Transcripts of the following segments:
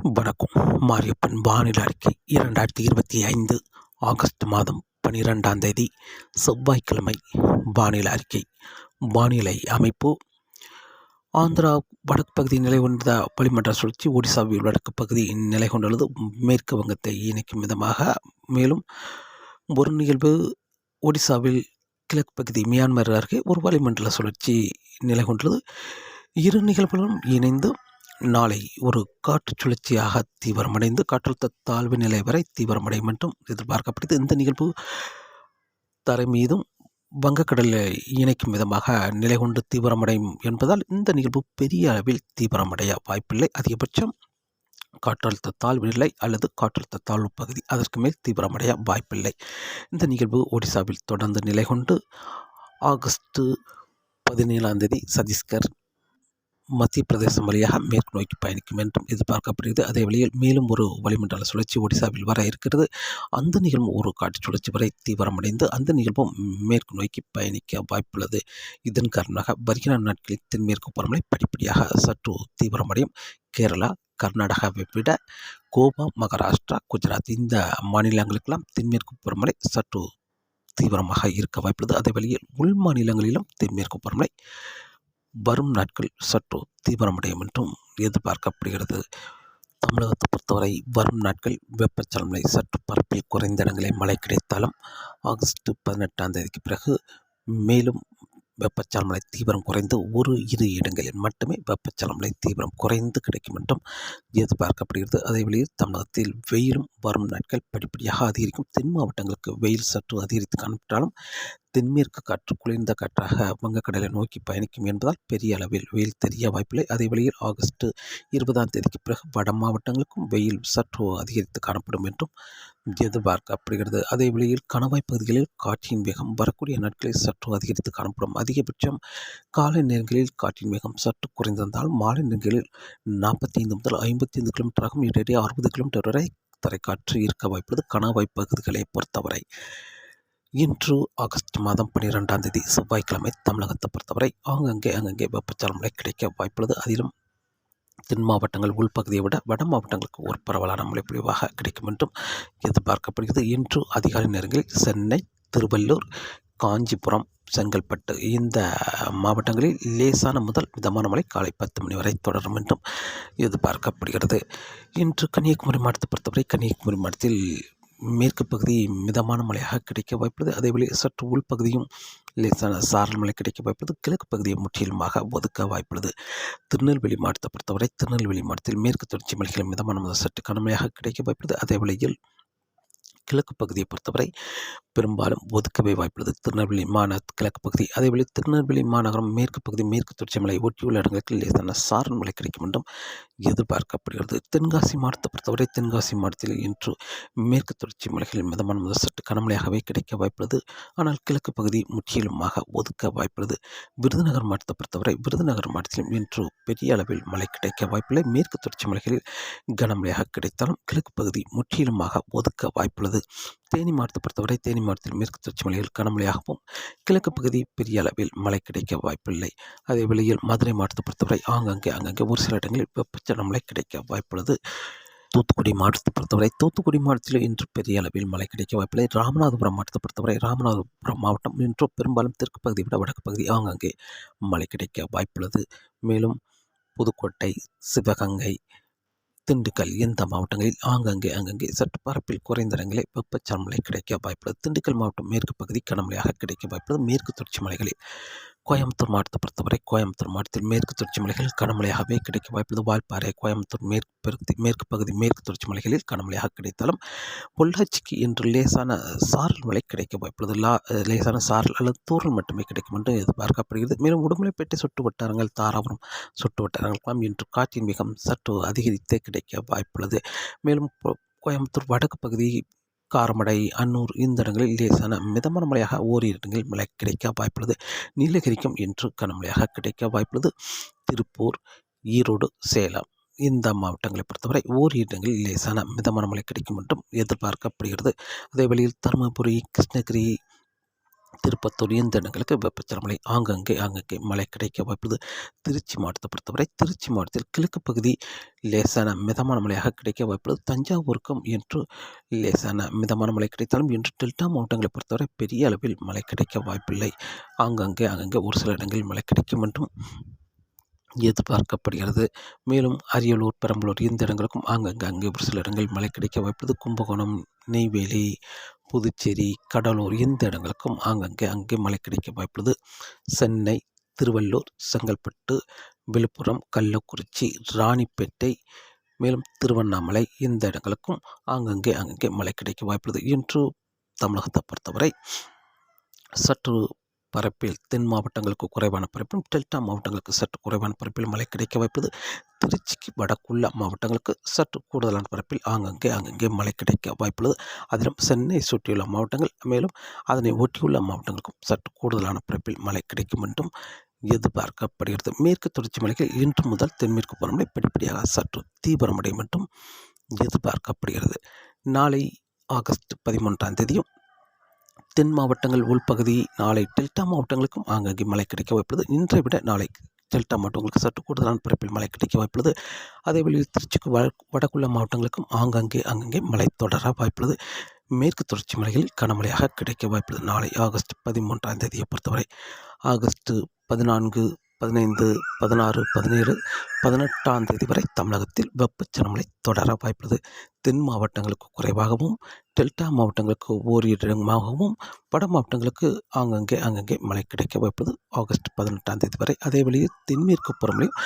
வணக்கம். மாரியப்பன் வானிலை அறிக்கை இரண்டாயிரத்தி இருபத்தி ஐந்து ஆகஸ்ட் மாதம் பனிரெண்டாம் தேதி செவ்வாய்க்கிழமை. வானிலை அறிக்கை வானிலை அமைப்பு. ஆந்திரா வடக்கு பகுதி நிலை கொண்ட வளிமண்டல சுழற்சி ஒடிசாவில் வடக்கு பகுதி நிலை கொண்டுள்ளது. மேற்கு வங்கத்தை இணைக்கும் விதமாக மேலும் ஒரு நிகழ்வு ஒடிசாவில் கிழக்கு பகுதி மியான்மர் அருகே ஒரு வளிமண்டல சுழற்சி நிலை கொண்டுள்ளது. இரு நிகழ்வுகளும் இணைந்து நாளை ஒரு காற்று சுழற்சியாக தீவிரமடைந்து காற்றழுத்த தாழ்வு நிலை வரை தீவிரமடையும் என்றும் எதிர்பார்க்கப்படுது இந்த நிகழ்வு தரை மீதும் வங்கக்கடலை இணைக்கும் விதமாக நிலை கொண்டு தீவிரமடையும் என்பதால் இந்த நிகழ்வு பெரிய அளவில் தீவிரமடைய வாய்ப்பில்லை. அதிகபட்சம் காற்றழுத்த தாழ்வு நிலை அல்லது காற்றழுத்த தாழ்வு பகுதி அதற்கு மேல் தீவிரமடைய வாய்ப்பில்லை. இந்த நிகழ்வு ஒடிசாவில் தொடர்ந்து நிலை கொண்டு ஆகஸ்ட் பதினேழாம் தேதி சத்தீஸ்கர் மத்திய பிரதேசம் வழியாக மேற்கு நோக்கி பயணிக்கும் என்றும் எதிர்பார்க்கப்படுகிறது. அதே வழியில் மேலும் ஒரு வளிமண்டல சுழற்சி ஒடிசாவில் வர இருக்கிறது. அந்த நிகழ்வும் ஒரு காற்று சுழற்சி வரை தீவிரமடைந்து அந்த நிகழ்வும் மேற்கு நோக்கி பயணிக்க வாய்ப்புள்ளது. இதன் காரணமாக வருகிற நாட்களில் தென்மேற்கு பருவமழை படிப்படியாக சற்று தீவிரமடையும். கேரளா கர்நாடகாவை விட கோவா மகாராஷ்டிரா குஜராத் இந்த மாநிலங்களுக்கெல்லாம் தென்மேற்கு பருவமழை சற்று தீவிரமாக இருக்க வாய்ப்புள்ளது. அதே வழியில் உள் மாநிலங்களிலும் தென்மேற்கு பருவமழை வரும் நாட்கள் சற்று தீவிரமடையும் என்றும் எதிர்பார்க்கப்படுகிறது. தமிழகத்தை பொறுத்தவரை வரும் நாட்கள் வெப்பச்சலனை சற்று பரப்பில் குறைந்த இடங்களில் மழை கிடைத்தாலும் ஆகஸ்ட் பதினெட்டாம் தேதிக்கு பிறகு மேலும் வெப்பச்சலமலை தீவிரம் குறைந்து ஒரு இரு இடங்களில் மட்டுமே வெப்பச்சலமலை தீவிரம் குறைந்து கிடைக்கும் என்றும் எதிர்பார்க்கப்படுகிறது. அதே வழியில் தமிழகத்தில் வெயிலும் வரும் நாட்கள் படிப்படியாக அதிகரிக்கும். தென் மாவட்டங்களுக்கு வெயில் சற்று அதிகரித்து காணப்பட்டாலும் தென்மேற்கு காற்று குளிர்ந்த காற்றாக வங்கக்கடலை நோக்கி பயணிக்கும் என்பதால் பெரிய அளவில் வெயில் தெரிய வாய்ப்பில்லை. அதே வழியில் ஆகஸ்ட் இருபதாம் தேதிக்கு பிறகு வட மாவட்டங்களுக்கும் வெயில் சற்று அதிகரித்து காணப்படும் என்றும் எதிர்பார்க்கப்படுகிறது அதே வழியில் கணவாய் பகுதிகளில் காற்றின் வேகம் வரக்கூடிய நாட்களில் சற்று அதிகரித்து காணப்படும். அதிகபட்சம் காலை நேரங்களில் காற்றின் வேகம் சற்று குறைந்திருந்தால் மாலை நேரங்களில் நாற்பத்தி ஐந்து முதல் ஐம்பத்தி ஐந்து கிலோமீட்டராகவும் இடையே அறுபது கிலோமீட்டர் வரை தரைக்காற்று இருக்க வாய்ப்புள்ளது. கணவாய் பகுதிகளை பொறுத்தவரை இன்று ஆகஸ்ட் மாதம் பன்னிரெண்டாம் தேதி செவ்வாய்க்கிழமை தமிழகத்தை பொறுத்தவரை ஆங்கங்கே அங்கங்கே வெப்பச்சலமழை கிடைக்க வாய்ப்புள்ளது. அதிலும் தென் மாவட்டங்கள் உள்பகுதியை விட வட மாவட்டங்களுக்கு ஒரு பரவலான மழை பொழிவாக கிடைக்கும் என்றும் எதிர்பார்க்கப்படுகிறது. இன்று அதிகாலை நேரங்களில் சென்னை திருவள்ளூர் காஞ்சிபுரம் செங்கல்பட்டு இந்த மாவட்டங்களில் லேசான முதல் மிதமான மழை காலை பத்து மணி வரை தொடரும் என்றும் எதிர்பார்க்கப்படுகிறது. இன்று கன்னியாகுமரி மாவட்டத்தை பொறுத்தவரை கன்னியாகுமரி மாவட்டத்தில் மேற்கு பகுதி மிதமான மழையாக கிடைக்க வாய்ப்புள்ளது. அதேவேளை சற்று உள்பகுதியும் லேசான சாரல் மழை கிடைக்க வாய்ப்பது கிழக்கு பகுதியை முற்றிலுமாக ஒதுக்க வாய்ப்புள்ளது. திருநெல்வேலி மாவட்டத்தை பொறுத்தவரை திருநெல்வேலி மாவட்டத்தில் மேற்கு தொடர்ச்சி மலைகள் மிதமான முதல் சற்று கடுமையாக கிடைக்க வாய்ப்புள்ளது. அதே வேளையில் கிழக்கு பகுதியை பொறுத்தவரை பெரும்பாலும் ஒதுக்கவே வாய்ப்புள்ளது. திருநெல்வேலி மாந கிழக்கு பகுதி அதேவேளை திருநெல்வேலி மாநகரம் மேற்கு பகுதி மேற்கு தொடர்ச்சி மலை ஒட்டியுள்ள இடங்களுக்கு லேசான சாரல் மழை கிடைக்கும் என்றும் எதிர்பார்க்கப்படுகிறது. தென்காசி மாவட்டத்தை பொறுத்தவரை தென்காசி மாவட்டத்தில் இன்று மேற்கு தொடர்ச்சி மலைகளில் மிதமான முதல் சற்று கனமழையாகவே கிடைக்க வாய்ப்புள்ளது. ஆனால் கிழக்கு பகுதி முற்றிலுமாக ஒதுக்க வாய்ப்புள்ளது. விருதுநகர் மாவட்டத்தை பொறுத்தவரை விருதுநகர் மாவட்டத்திலும் இன்று பெரிய அளவில் மழை கிடைக்க வாய்ப்பில்லை. மேற்கு தொடர்ச்சி மலைகளில் கனமழையாக கிடைத்தாலும் கிழக்கு பகுதி முற்றிலுமாக ஒதுக்க வாய்ப்புள்ளது. தேனி மாவட்டத்தை பொறுத்தவரை தேனி மாவட்டத்தில் மேற்கு தொடர்ச்சி மலையில் கனமழையாகவும் கிழக்கு பகுதி பெரிய அளவில் மழை கிடைக்க வாய்ப்பில்லை. அதே வேளையில் மதுரை மாவட்டத்தை பொறுத்தவரை ஆங்காங்கே அங்கங்கே ஒரு சில இடங்களில் வெப்பச்சலன மழை கிடைக்க வாய்ப்புள்ளது. தூத்துக்குடி மாவட்டத்தை பொறுத்தவரை தூத்துக்குடி மாவட்டத்தில் இன்று பெரிய அளவில் மழை கிடைக்க வாய்ப்பில்லை. ராமநாதபுரம் மாவட்டத்தை பொறுத்தவரை ராமநாதபுரம் மாவட்டம் இன்று பெரும்பாலும் தெற்கு பகுதியை விட வடக்கு பகுதி ஆங்காங்கே மழை கிடைக்க வாய்ப்புள்ளது. மேலும் புதுக்கோட்டை சிவகங்கை திண்டுக்கல் இந்த மாவட்டங்களில் ஆங்கங்கே அங்கங்கே சற்று பரப்பில் குறைந்த இடங்களில் வெப்பச்சலமழை கிடைக்க வாய்ப்புள்ளது. திண்டுக்கல் மாவட்டம் மேற்கு பகுதி கனமழையாக கிடைக்க வாய்ப்புள்ளது. மேற்கு தொடர்ச்சி மலைகளில் கோயம்புத்தூர் மாவட்டத்தை பொறுத்தவரை கோயம்புத்தூர் மாவட்டத்தில் மேற்கு தொடர்ச்சி மலைகள் கனமழையாகவே கிடைக்க வாய்ப்புள்ளது. வால்பாறை கோயம்புத்தூர் மேற்கு பகுதி மேற்கு பகுதி மேற்கு தொடர்ச்சி மலைகளில் கனமழையாக கிடைத்தாலும் பொள்ளாச்சிக்கு இன்று லேசான சாரல் மழை கிடைக்க வாய்ப்புள்ளது. லா லேசான சாரல் அல்லது தூரல் மட்டுமே கிடைக்கும் என்று எதிர்பார்க்கப்படுகிறது. மேலும் உடுமலைப்பேட்டை சுட்டு வட்டாரங்கள் தாராபுரம் சுட்டு வட்டாரங்களுக்கெல்லாம் இன்று காற்றின் மிகம் சற்று அதிகரித்தே கிடைக்க வாய்ப்புள்ளது. மேலும் கோயம்புத்தூர் வடக்கு பகுதி காரமடை அன்னூர் இந்த இடங்களில் லேசான மிதமான மழையாக ஓரிரு இடங்களில் மழை கிடைக்க வாய்ப்புள்ளது. நீலகிரிக்கும் இன்று கனமழையாக கிடைக்க வாய்ப்புள்ளது. திருப்பூர் ஈரோடு சேலம் இந்த மாவட்டங்களை பொறுத்தவரை ஓரிரு இடங்களில் லேசான மிதமான மழை கிடைக்கும் என்றும் எதிர்பார்க்கப்படுகிறது. அதே வழியில் தருமபுரி கிருஷ்ணகிரி திருப்பத்தூர் இந்த இடங்களுக்கு வெப்பச்சலமலை ஆங்கங்கே ஆங்கங்கே மழை கிடைக்க வாய்ப்புள்ளது. திருச்சி மாவட்டத்தை பொறுத்தவரை திருச்சி மாவட்டத்தில் கிழக்கு பகுதி லேசான மிதமான மழையாக கிடைக்க வாய்ப்புள்ளது. தஞ்சாவூருக்கும் என்று லேசான மிதமான மழை கிடைத்தாலும் இன்று டெல்டா மாவட்டங்களை பொறுத்தவரை பெரிய அளவில் மழை கிடைக்க வாய்ப்பில்லை. ஆங்கங்கே அங்கங்கே ஒரு சில இடங்களில் மழை கிடைக்கும் என்றும் எதிர்பார்க்கப்படுகிறது. மேலும் அரியலூர் பெரம்பலூர் இந்த இடங்களுக்கும் ஆங்கங்கே அங்கே ஒரு சில இடங்களில் மழை கிடைக்க வாய்ப்புள்ளது. கும்பகோணம் நெய்வேலி புதுச்சேரி கடலூர் இந்த இடங்களுக்கும் ஆங்கங்கே அங்கே மழை கிடைக்க வாய்ப்புள்ளது. சென்னை திருவள்ளூர் செங்கல்பட்டு விழுப்புரம் கள்ளக்குறிச்சி ராணிப்பேட்டை மேலும் திருவண்ணாமலை இந்த இடங்களுக்கும் ஆங்கங்கே அங்கங்கே மழை கிடைக்க வாய்ப்புள்ளது. இன்று தமிழகத்தை பொறுத்தவரை சற்று பரப்பில் தென் மாவட்டங்களுக்கு குறைவான பரப்பிலும் டெல்டா மாவட்டங்களுக்கு சற்று குறைவான பரப்பில் மழை கிடைக்க வாய்ப்பது திருச்சிக்கு வடக்குள்ள மாவட்டங்களுக்கு சற்று கூடுதலான பரப்பில் ஆங்கங்கே அங்கங்கே மழை கிடைக்க வாய்ப்புள்ளது. அதிலும் சென்னை சுற்றியுள்ள மாவட்டங்கள் மேலும் அதனை ஒட்டியுள்ள மாவட்டங்களுக்கும் சற்று கூடுதலான பரப்பில் மழை கிடைக்கும் என்றும் எதிர்பார்க்கப்படுகிறது. மேற்கு தொடர்ச்சி மலைகள் இன்று முதல் தென்மேற்கு பருவமழை படிப்படியாக சற்று தீவிரமடையும் என்றும் எதிர்பார்க்கப்படுகிறது. நாளை ஆகஸ்ட் பதிமூன்றாம் தேதியும் தென் மாவட்டங்கள் உள்பகுதி நாளை டெல்டா மாவட்டங்களுக்கும் ஆங்காங்கே மழை கிடைக்க வாய்ப்புள்ளது. இன்றை விட நாளை டெல்டா மாவட்டங்களுக்கு சற்று கூடுதலான பரப்பில் மழை கிடைக்க வாய்ப்புள்ளது. அதே வழியில் திருச்சிக்கு வ வடக்குள்ள மாவட்டங்களுக்கும் ஆங்காங்கே அங்கங்கே மழை தொடர வாய்ப்புள்ளது. மேற்கு தொடர்ச்சி மலையில் கனமழையாக கிடைக்க வாய்ப்புள்ளது. நாளை ஆகஸ்ட் பதிமூன்றாம் தேதியை பொறுத்தவரை ஆகஸ்ட் பதினான்கு பதினைந்து பதினாறு பதினேழு பதினெட்டாம் தேதி வரை தமிழகத்தில் வெப்பச்சலமலை தொடர வாய்ப்புள்ளது. தென் மாவட்டங்களுக்கு குறைவாகவும் டெல்டா மாவட்டங்களுக்கு ஓரிரு இடமாகவும் வட மாவட்டங்களுக்கு ஆங்கங்கே அங்கங்கே மழை கிடைக்க வாய்ப்புள்ளது. ஆகஸ்ட் பதினெட்டாம் தேதி வரை அதே வழியே தென்மேற்கு புறமலையும்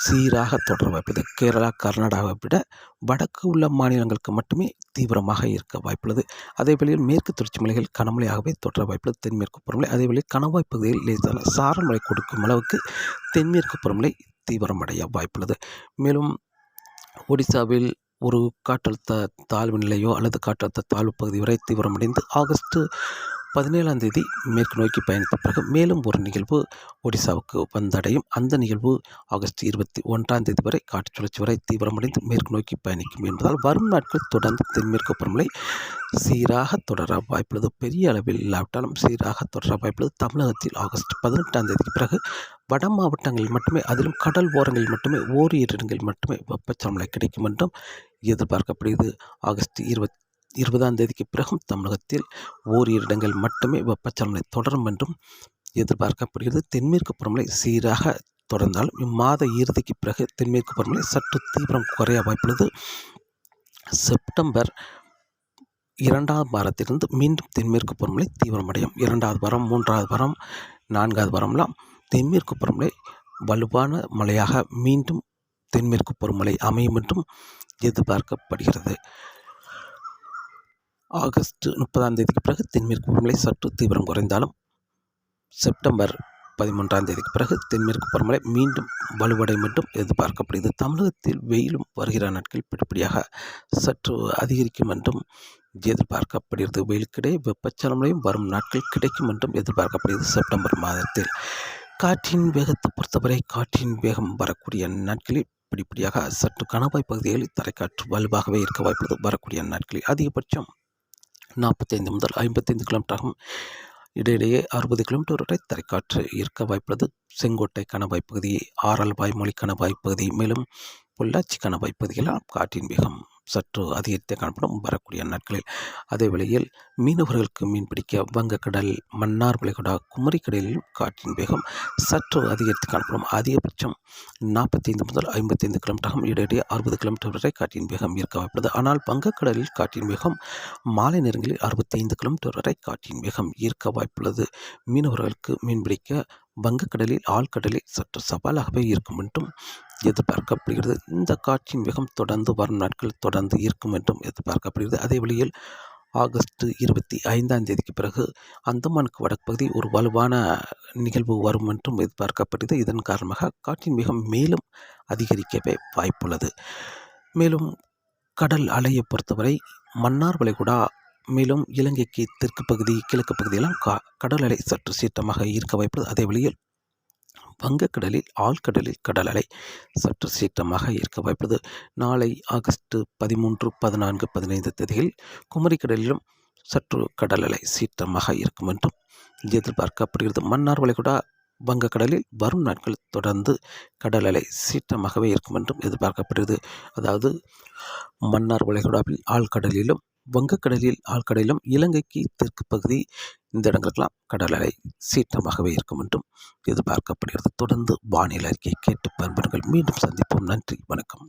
சீராக தொடர வாய்ப்புள்ளது. கேரளா கர்நாடகாவை விட வடக்கு உள்ள மாநிலங்களுக்கு மட்டுமே தீவிரமாக இருக்க வாய்ப்புள்ளது. அதே வழியில் மேற்கு தொடர்ச்சி மலைகள் கனமழையாகவே தொடர வாய்ப்புள்ளது. தென்மேற்கு புறமலை அதே வழியில் கணவாய் பகுதியில் லேசான சாரல் மழை கொடுக்கும் அளவுக்கு தென் தென்மேற்கு பருவமழை தீவிரமடைய வாய்ப்புள்ளது. மேலும் ஒடிசாவில் ஒரு காற்றழுத்த தாழ்வு நிலையோ அல்லது காற்றழுத்த தாழ்வு பகுதி வரை தீவிரமடைந்து ஆகஸ்ட் பதினேழாம் தேதி மேற்கு நோக்கி பயணித்த பிறகு மேலும் ஒரு நிகழ்வு ஒடிசாவுக்கு வந்தடையும். அந்த நிகழ்வு ஆகஸ்ட் இருபத்தி ஒன்றாம் தேதி வரை காற்று சுழற்சி வரை தீவிரமடைந்து மேற்கு நோக்கி பயணிக்கும் என்பதால் வரும் நாட்கள் தொடர்ந்து தென்மேற்கு பருவமழை சீராக தொடர வாய்ப்புள்ளது. பெரிய அளவில் இல்லாவிட்டாலும் சீராக தொடர வாய்ப்புள்ளது. தமிழகத்தில் ஆகஸ்ட் பதினெட்டாம் தேதிக்கு பிறகு வட மாவட்டங்களில் மட்டுமே அதிலும் கடல் ஓரங்களில் மட்டுமே ஓரிரு இடங்களில் மட்டுமே வெப்பச்சலமழை கிடைக்கும் என்றும் எதிர்பார்க்கப்படுகிறது. ஆகஸ்ட் இருபத் இருபதாம் தேதிக்கு பிறகும் தமிழகத்தில் ஓரிரு இடங்கள் மட்டுமே வெப்பச்சலனை தொடரும் என்றும் எதிர்பார்க்கப்படுகிறது. தென்மேற்கு புறமலை சீராக தொடர்ந்தாலும் இம்மாத இறுதிக்கு பிறகு தென்மேற்கு பருவமழை சற்று தீவிரம் குறைய வாய்ப்புள்ளது. செப்டம்பர் இரண்டாவது வாரத்திலிருந்து மீண்டும் தென்மேற்கு பருவமழை தீவிரமடையும். இரண்டாவது வாரம் மூன்றாவது வாரம் நான்காவது வாரம்லாம் தென்மேற்கு பருவமழை வலுவான மழையாக மீண்டும் தென்மேற்கு பருவமழை அமையும் என்றும் எதிர்பார்க்கப்படுகிறது. ஆகஸ்ட் முப்பதாம் தேதிக்கு பிறகு தென்மேற்கு பருவமழை சற்று தீவிரம் குறைந்தாலும் செப்டம்பர் பதிமூன்றாம் தேதிக்கு பிறகு தென்மேற்கு பருவமழை மீண்டும் வலுவடையும் என்றும் எதிர்பார்க்கப்படுகிறது. தமிழகத்தில் வெயிலும் வருகிற நாட்கள் படிப்படியாக சற்று அதிகரிக்கும் என்றும் எதிர்பார்க்கப்படுகிறது. வெயிலுக்கிடையே வெப்பச்சலமையும் வரும் நாட்கள் கிடைக்கும் என்றும் எதிர்பார்க்கப்படுகிறது. செப்டம்பர் மாதத்தில் காற்றின் வேகத்தை பொறுத்தவரை காற்றின் வேகம் வரக்கூடிய நாட்களில் படிப்படியாக சற்று கணவாய் பகுதிகளில் தரைக்காற்று வலுவாகவே இருக்க வாய்ப்புள்ளது. வரக்கூடிய நாட்களில் அதிகபட்சம் நாற்பத்தைந்து முதல் ஐம்பத்தைந்து கிலோமீட்டராகும் இடையிடையே அறுபது கிலோமீட்டர் வரை தரைக்காற்று இருக்க வாய்ப்புள்ளது. செங்கோட்டை கணவாய் பகுதி ஆரல்வாய் மொழி கணவாய் பகுதி மேலும் பொள்ளாச்சி கணவாய் பகுதியெல்லாம் காற்றின் வேகம் சற்று அதிகரித்தே காணப்படும் வரக்கூடிய நாட்களில். அதே வேளையில் மீனவர்களுக்கு மீன்பிடிக்க வங்கக்கடல் மன்னார் வளைகுடா குமரிக்கடலிலும் காற்றின் வேகம் சற்று அதிகரித்து காணப்படும். அதிகபட்சம் நாற்பத்தைந்து முதல் ஐம்பத்தைந்து கிலோமீட்டராகும். இடையிடையே அறுபது கிலோமீட்டர் வரை காற்றின் வேகம் இருக்க வாய்ப்புள்ளது. ஆனால் வங்கக்கடலில் காற்றின் வேகம் மாலை நேரங்களில் அறுபத்தைந்து கிலோமீட்டர் வரை காற்றின் வேகம் ஈர்க்க வாய்ப்புள்ளது. மீனவர்களுக்கு மீன்பிடிக்க வங்கக்கடலில் ஆழ்கடலில் சற்று சவாலாகவே இருக்கும் என்றும் எதிர்பார்க்கப்படுகிறது. இந்த காற்றின் வேகம் தொடர்ந்து வரும் நாட்கள் தொடர்ந்து இருக்கும் என்றும் எதிர்பார்க்கப்படுகிறது. அதே வழியில் ஆகஸ்ட் இருபத்தி ஐந்தாம் தேதிக்கு பிறகு அந்தமானுக்கு வடக்கு பகுதி ஒரு வலுவான நிகழ்வு வரும் என்றும் எதிர்பார்க்கப்படுகிறது. இதன் காரணமாக காற்றின் வேகம் மேலும் அதிகரிக்கவே வாய்ப்புள்ளது. மேலும் கடல் அலையை பொறுத்தவரை மன்னார் வளைகுடா மேலும் இலங்கைக்கு தெற்கு பகுதி கிழக்கு பகுதியெல்லாம் கா கடல் அலை சற்று சீற்றமாக இருக்க வாய்ப்புள்ளது. அதே வழியில் வங்கக்கடலில் ஆழ்கடலில் கடல் அலை சற்று சீற்றமாக இருக்க வாய்ப்பது நாளை ஆகஸ்ட் பதிமூன்று பதினான்கு பதினைந்து தேதியில் குமரிக்கடலிலும் சற்று கடல் அலை சீற்றமாக இருக்கும் என்றும் எதிர்பார்க்கப்படுகிறது. மன்னார் வளைகுடா வங்கக்கடலில் வரும் நாட்கள் தொடர்ந்து கடல் அலை சீற்றமாகவே இருக்கும் என்றும் எதிர்பார்க்கப்படுகிறது. அதாவது மன்னார் வளைகுடாவில் ஆழ்கடலிலும் வங்கக்கடலில் ஆழ்கடலிலும் இலங்கைக்கு தெற்கு பகுதி இந்த இடங்களுக்கெல்லாம் கடல் அலை சீற்றமாகவே இருக்கும் என்றும் எதிர்பார்க்கப்படுகிறது. தொடர்ந்து வானிலை அறிக்கை கேட்டு பயன்படுங்கள் மீண்டும் சந்திப்போம். நன்றி. வணக்கம்.